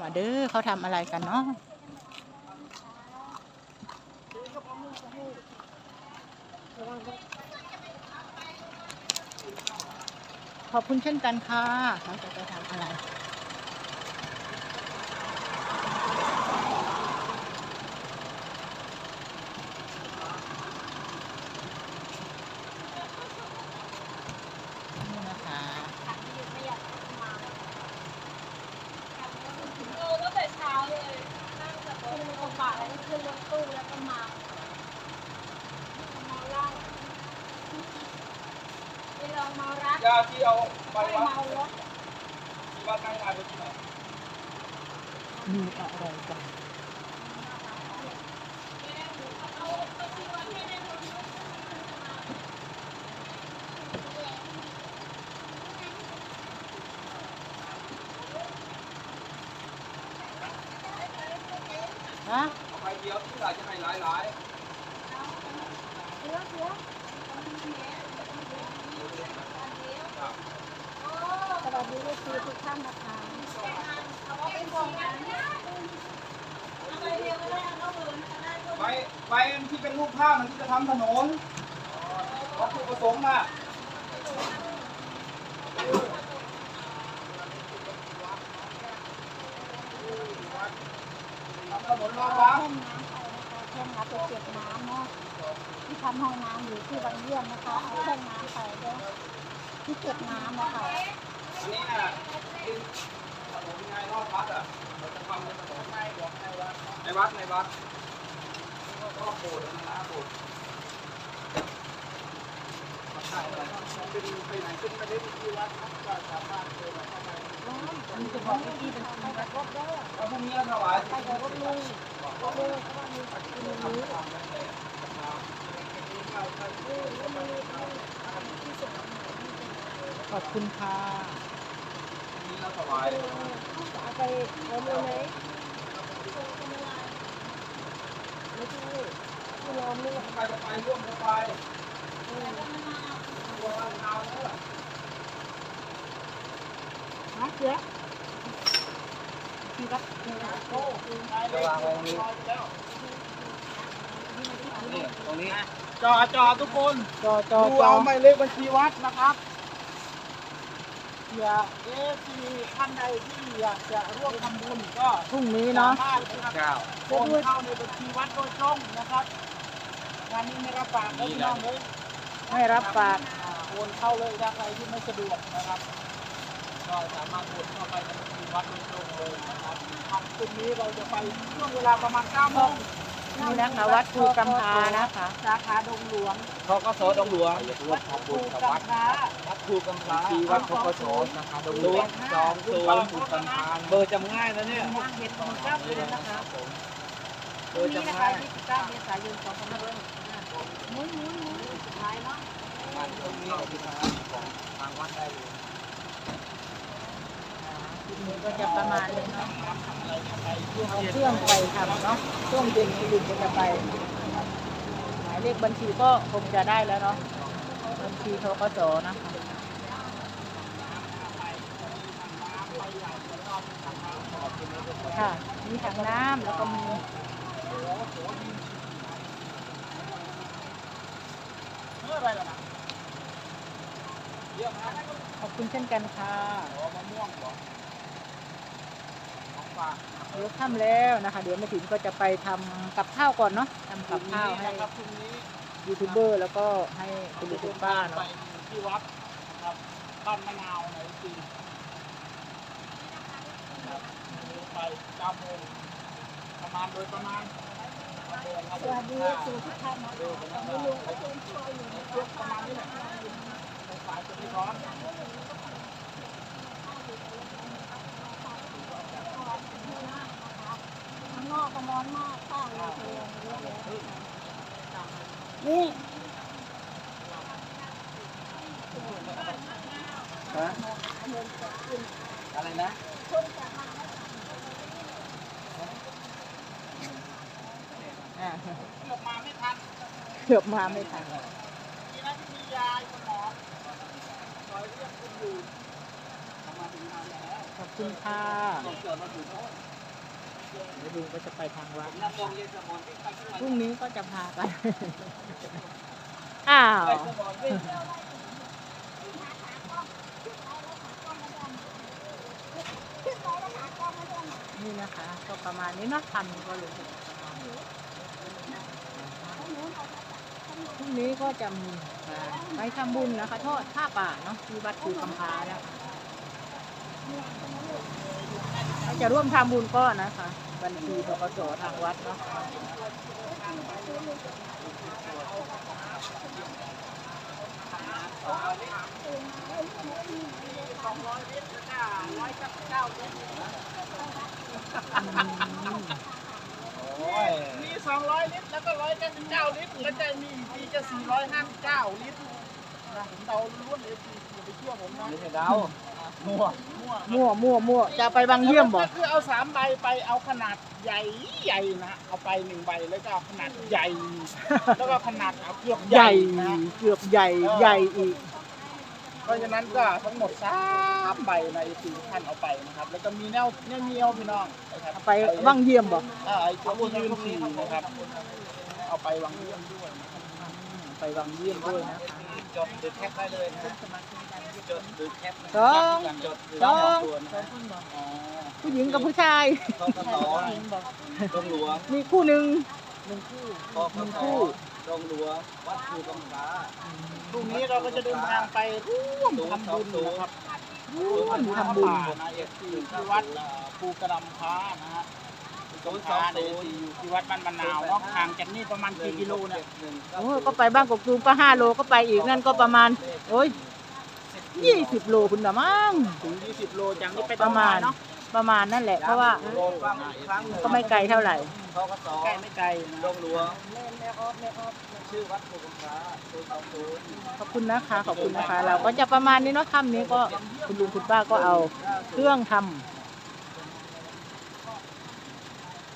มาเด้อเขาทำอะไรกันเนาะขอบคุณเช่นกันค่ะเขาจะไปทำอะไร นี่นะคะ เออตั้งแต่เช้าเลยนั่งจากรถกระบะแล้วก็ขึ้นรถตู้แล้วก็มาเมาเหล้าไปลองเมา รักยาที่เอาไปไม่วัดเมารถที่วัดนั่งทานไปที่ไหนมีอะไรกันฮะเอาไปเดียวที่ไหนจะให้หลายหลายเสือเสือสวัสดีลูกคือทุกท่านนะคะเอาไปส่งกันไปไปที่เป็นรูปภาพมันที่จะทำถนนวัตถุประสงค์น่ะทำถนนรองรับแท่งน้ำไปนะคะแท่งน้ำไปเก็บน้ำเนาะที่ทำห้องน้ำอยู่ที่บางเยี่ยมนะคะเอาแท่งน้ำไปเด้อ ที่เก็บน้ำนะค่ะอันนี้น่ะที่ถนนไงรอบวัดอะเราจะทำเป็นถนนในวัดในวัดในวัดในวัดรอบโบสถ์นะนะโบสถ์เป็นไปไหนขึ้นไปได้ที่วัดก็สามารถเดินเข้าไปมันจะบอกให้พี่เป็นคนไปกับรถเด้อแล้วพรุ่งนี้ถวายไปกับรถลุงรถลุงเพราะว่ามีปัจจุบันนี้ ขอบคุณค่ะนี่เราถวายเอาไปเอาเลยไหมไม่ใช่ที่เราไม่ใครจะไปร่วมก็ไปตัวบ้านเอาเนอะหาเสือพี่รักจะวางไว้ตรงนี้นี่ตรงนี้จอจอทุกคนจอจอดูจอเอาหมายเลขบัญชีวัดนะครับเผื่อเอ๊ะที่มีท่านใดที่อยากจะร่วมทำบุญก็พรุ่งนี้สาเนาะมารถนะครับโอนเข้าในบัญชีวัดโดยตรงนะครับงานนี้ไม่รับฝากนะพี่น้องเลยไม่รับปาก อ่าโอนเข้าเลยถ้าใครที่ไม่สะดวกนะครับ ก็สามารถโอนเข้าไปในบัญชีวัดโดยตรงเลยนะครับทำตรงนี้เราจะไปช่วงเวลาประมาณ9โมง นี่นะคะวัดภูกำพานะคะ สาขาดงหลวงทกสดงหลวงอยากร่วมทำบุญกับวัดพระวัดภูกำพาที่วัดทกสนะคะดงหลวงสองศูนย์ภูกำพาเบอร์จำง่ายนะเนี่ยย่างเห็ดของเจ้าเดือนนะคะเบพอรุ่งร์นี้จำนะคะง่าย29เมษายน2565หมุนหมุนหมุนสุดท้ายเนาะงานตรงนี้ที่ทางของทางวัดได้เลยคลิป นี้ก็จะประมาณนี้เนาะองเอาเครื่องไปทำเนาะช่วงเย็นนี้ลุงก็จะไปหมายเลขบัญชีก็คงจะได้แล้วเนาะบัญชีทกสนะคะค่ะมีถังน้ำแล้วก็มีขอบคุณเช่นกันค่ะมะม่วง เหรอของฝากเดี๋ยวค่ำแล้วนะคะ เดี๋ยวมาถึงก็จะไปทำกับข้าวก่อนเนาะทำกับข้าวให้ นะครับพรุ่งนี้ยูทูบเบอร์แล้วก็ให้คุณลุงคุณป้าไปเนาะที่วัดนะครับบ้านมะนาวไหนจีไปเก้าโมงประมาณโดยประมาณสวัสดีสู่ทุกท่านนะคะตอนนี้ลุงก็เดินช่วยอยู่นะคะประมาณนี้แหละสายจะไม่ร้อน ข้าง นอกก็ร้อนมากข้างเราเอะเลยนี่ฮะอะไรนะเกือบมาไม่ทันเกือบมาไม่ทันทีนั้นที่มียาอยู่หมอคอยเรียกคุณอยู่มาถึงทางแล้วขอบคุณค่ะ เกิดมาถึงโน่นเดี๋ยวลุงก็จะไปทางวัดน้ำมองเย็นสมองที่ไปข้างหลังพรุ่งนี้ก็จะพาไป อ้าวไปสมองวิ่งนี่นะคะ ก็ประมาณนี้เนาะทำก็เลยพรุ่งนี้ก็จะมีการไปทำบุญนะคะทอดผ้าป่าเนาะที่วัดภูกำพานะคะใคร จะร่วมทำบุญก็นะคะ บัญชีทกสทางวัดเนาะโอ้ยมี200ลิตรแล้วก็199ลิตรแล้วจะมีที่จะ459ลิตรนะผมเดาล้วนเลยสิอย่าไปเชื่อผมนะไม่ใช่ดาว มั่วมั่วมั่วมั่วมั่วจะไปบางเยี่ยมบ่ก็คือเอาสามใบไปเอาขนาดใหญ่ใหญ่นะเอาไปหนึ่งใบแล้วก็เอาขนาดใหญ่ แล้วก็ขนาดเอาเกือบใหญ่นะ เกือบใหญ่ใหญ่อีก เพราะฉะนั้นก็ทั้งหมดสามใบในสี่ท่านเอาไปนะครับ แล้วก็มีแนวแนวเงี้ยวพี่น้องนะครับไปบางเยี่ยมบ่ เอ่อไอ้ตัวยืนสี่นะครับ เอาไปวางเยี่ยมด้วยนะครับ ไปบางเยี่ยมด้วยนะคะจดหรือแคปได้เลยนะจดหรือแคปนะสองจดหรือสองตัวนะอ๋อผู้หญิงกับผู้ชายทกสดงหลวงมีคู่หนึ่งทกหนึ่งสคู่ดงหลวงวัดภูกำพร้าพรุ่งนี้เราก็จะเดินทางไปร่วมทำบุญนะครับร่วมทำบุญนะเอกที่ที่วัดภูกระดำพ้านะฮะ ภูกระดำพ้าในที่อยู่ที่วัดบ้านมะนาวเนาะห่างจากนี่ประมาณกี่กิโลเนี่ยโอ้ยก็ไปบ้างกกตูมก็ห้าโลก็ไปอีกนั่นก็ประมาณ โอ้ยยี่สิบโลคุณละมั้งถึง20โลจากนี้ไปประมาณเนาะประมาณนั่นแหละเพราะว่าโลฟังอีกครั้งหนึ่งก็ไม่ไกลเท่าไหร่ทกสใกล้ไม่ไกลดนะงหลวงชื่อวัดภูกำพร้าศูนย์สองศูนย์ขอบคุณนะคะขอบคุณนะคะ เราก็จะประมาณนี้เนาะค่ำนี้ก็คุณลุงคุณป้าก็เอาเครื่องทำ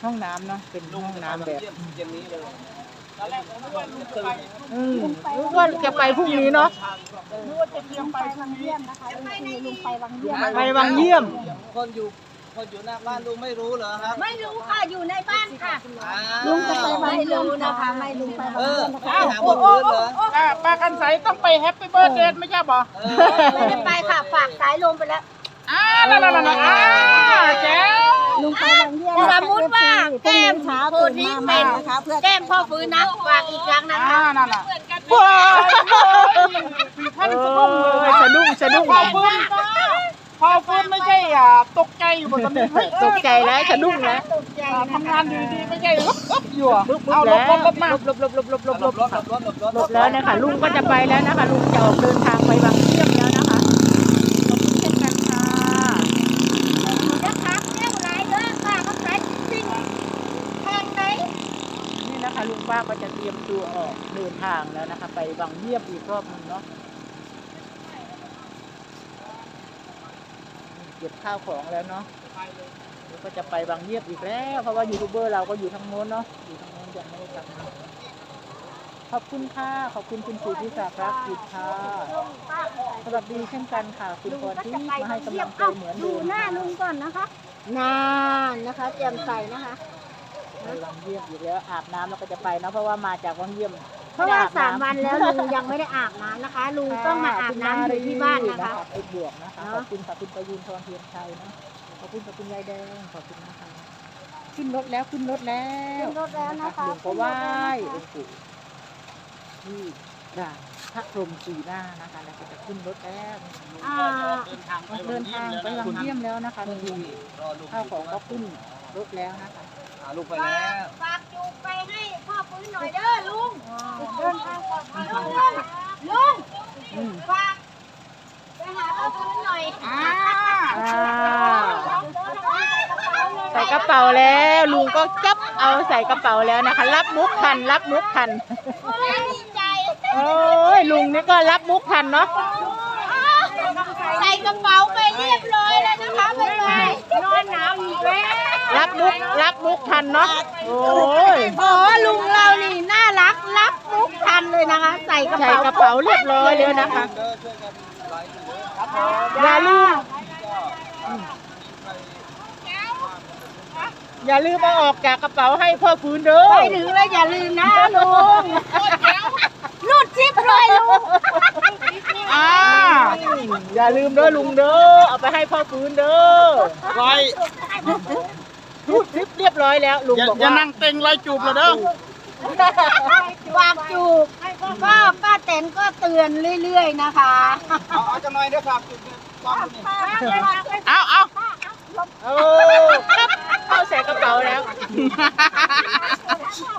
ห้องน้ำเนาะเป็นลุงห้องจะน้ำทำแบบเยี่ยมอย่างนี้เลยตอนแรกผมนึกว่าลุงจะไปอืมรู้ว่าจะไปพรุ่งนี้เนาะนึกว่าจะเตรียมไปไปพรุ่วังงนี้เยี่ยมนะคะลุงคือลุงไปวังเยี่ยมไปวังเยี่ยม คนอยู่คนอยู่หน้าบ้านลุงไม่รู้เหรอครับ ไม่รู้ค่ะอยู่ในบ้านค่ะอ้าวลุงจะไปวังเยี่ยมนะคะไม่ลุงไปเอวังอเยี่ยมนะคะไปหาคนอื่นเหรออ่าป้ากันใสต้องไปแฮปปี้เบิร์ดเดย์ไม่ใช่บ่เออไม่ได้ไปค่ะฝากสายลมไปแล้วอ่านั่นนั่นนั่นอ่าแจ๋ว ลุงไปวังเยี่ยมสมมุติว่าแก้มเช้าผู้ตื่นที่มาเป็มานนะคะเพื่อแก้มพ่อฟื้นนะฝากอีกครั้งนะอ่าคะนั่นน่ะว้าวพี่ท่านสะดุ้งเลยเออสะดุ้งสะดุ้งพอฟื้นพอฟื้นไม่ใช่อ่าตกใจอยู่บนตอนนี้เฮ้ยตกใจแล้วสะดุ้งแล้วอ่าทำงานอยู่ดีๆไม่ใช่ฮึบฮึบอยู่อะลุกลุเอากลแล้บวลบลบมาลบลบลบลบลบลบหลลบบรถหลค่ะบรถหลบรถลบแล้วนะคะลุงก็จะไปแล้วนะคะลุงจะออกเดินทางไปบางเยี่ยมแล้วนะคะขอบคุณเช่นกันค่ะ นะคะแก้วไรเด้อค่ะเขาใช้จริงแพงไหม นี่นะคะลุงป้าก็จะเตรีย มตัวออกเดินทางแล้วนะคะ ไปบางเยียมอีกรอบหนึงเนาะเก็บข้าวของแล้วเนาะเดี๋ยวก็จะไปบางเยียมอีกแล้ว เพราะว่ายูทูบเบอร์เราก็อยู่ทางโน้นเนาะอยู่ทางโน้นยังไม่ได้กลับมาขอบคุณค่ะ ขอบคุณคุณสุธิศักดิ์รักจิตค่ะสวัสดีเช่นกันค่ะ คุณพรที่มาให้กำลังใจเหมือนดูเดิมหน้าค่ะลุงก่อนนะคะนานนะคะแจ่มใสนะคะ ไปวังเยี่ยมอยู่แล้วอาบน้ำแล้วก็จะไปเนาะเพราะว่ามาจากวังเยี่ยมเพราะว่าไได้สามอาบวันแล้วลุงยังไม่ได้อาบน้ำนะคะ ลุงต้องมาอาบน้ำอยู่ที่บ้านนะคะเป็นบวกนะคะเนขอะอบคุณค่ะคุณประยูนทองเทียนชัยนะขอบคุณขอบคุณยายแดงขอบคุณนะคะขึ้นรถแล้วขึ้นรถแล้วขึ้นรถแล้วนะคะหลวงก็ไหว้ขึ้องนรถแล้วนะคะค์ปู่ที่ด่านพระพรหมสีหน้านะคะแล้วก็จะขึ้นรถแล้วอ่าเดินทางไปเดินทางไปวังเยี่ยมแล้วนะคะคุณรอลุงข้าวของก็ขึ้นรถแล้วนะคะหาลุงไปแล้ว ฝากจูบไปให้พ่อฟื้นหน่อยเด้อลุงเดินทางปลอดภัยลุงลุงอืมฝากไปหาพ่อฟื้นหน่อยอ่าอ่าใส่กระเป๋าแล้วลุงก็จับเอาใส่กระเป๋าแล้วนะคะ รับมุกทัน รับมุกทันดีใจโอ้ยลุงนี่ก็รับมุกทันเนาะใส่กระเป๋าไปเรียบร้อยแล้วนะคะบ๊ายบายนอนหนาวอีกแล้ว รับมุกรับมุกทันเนาะโอ้ยอ๋อลุงเรานี่น่ารักรับมุกทันเลยนะคะ ใส่กระใส่เป๋ากระเป๋าเรียบร้อยแล้วนะคะเดินช่วยกันไลฟ์อยู่เลยอย่าลืมอย่าลืมเอาออกจากกระเป๋าให้พ่อฟื้นเด้อไปถึงแล้วอย่าลืมนะลุงรูดซิปเลยลุงอ่าอย่าลืมเด้อลุงเด้อเอาไปให้พ่อฟื้นเด้อ ร้อย รูดซิปเรียบร้อยแล้วลุงอย่าบอกอย่าว่านั่งเต็งร้อยจูบเลยเด้อวางจูบก็ป้าแตนก็เตือนเรื่อยๆนะคะเอาเอาจะหน่อยเด้อครับจุดเด่นต้องนี่เอาเอาโอ้เข้าใส่กระเป๋าแล้ว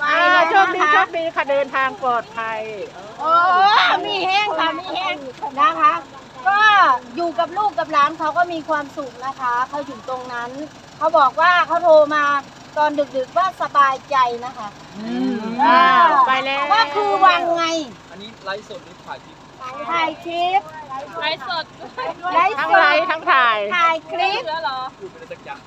อ่าโชคดีโชคดีค่ะเดินทางปลอดภัยโอ้มีแห้งค่ะมีแห้งนะคะ ก็อยู่กับลูกกับหลานเขาก็มีความสุขนะคะเขาอยู่ตรงนั้น เขาบอกว่าเขาโทรมาตอนดึกๆว่าสบายใจนะคะอืมอ่าไปแล้วก็คือวังไง อันนี้ไลฟ์สดหรือถ่ายคลิปถ่ายคลิปไลฟ์สดไลฟ์ทั้งสไลดฟ์ทั้งถ่าย ถ่ายคลิปแล้วเหรอพูดไปได้สักอย่าง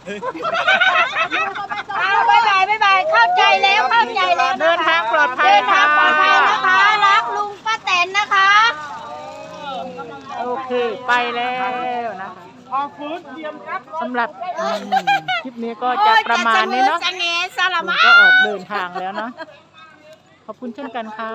เอาบายบายบายบายเข้าใจแล้วเข้าใจแล้วเดินทางปลอดภัยเดินทางปลอดภัยค่ะนะคะ รักลุงป้าแตนนะคะ โอเค ไปแล้วนะคะ พอฟื้นเตรียมครับสำหรับอืมคลิปนี้ก็จะประมาณนี้เนาะโอ้ยจะเสมอจะเงสารลุมะงก็ออกเดินทางแล้วเนาะขอบคุณเช่นกันค่ะ